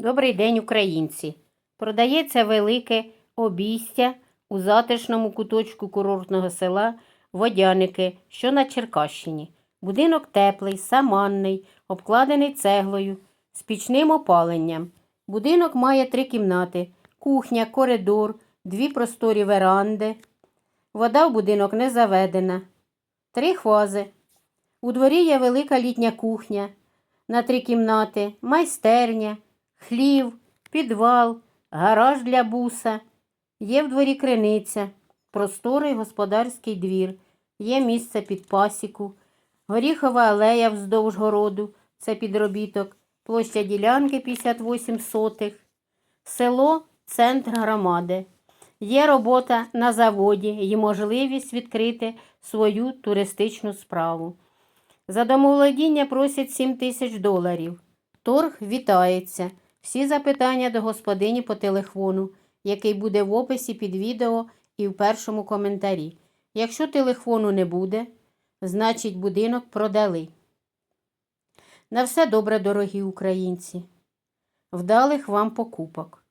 Добрий день, українці! Продається велике обійстя у затишному куточку курортного села Водяники, що на Черкащині. Будинок теплий, саманний, обкладений цеглою, з пічним опаленням. Будинок має три кімнати: кухня, коридор, дві просторі веранди. Вода в будинок не заведена. Три хвази. У дворі є велика літня кухня на три кімнати, майстерня, хлів, підвал, гараж для буса. Є в дворі криниця, просторий господарський двір, є місце під пасіку, горіхова алея вздовж городу, це підробіток, площа ділянки 58 сотих, село центр громади. Є робота на заводі і можливість відкрити свою туристичну справу. За домоволодіння просять 7 тисяч доларів. Торг вітається. Всі запитання до господині по телефону, який буде в описі під відео і в першому коментарі. Якщо телефону не буде, значить будинок продали. На все добре, дорогі українці. Вдалих вам покупок.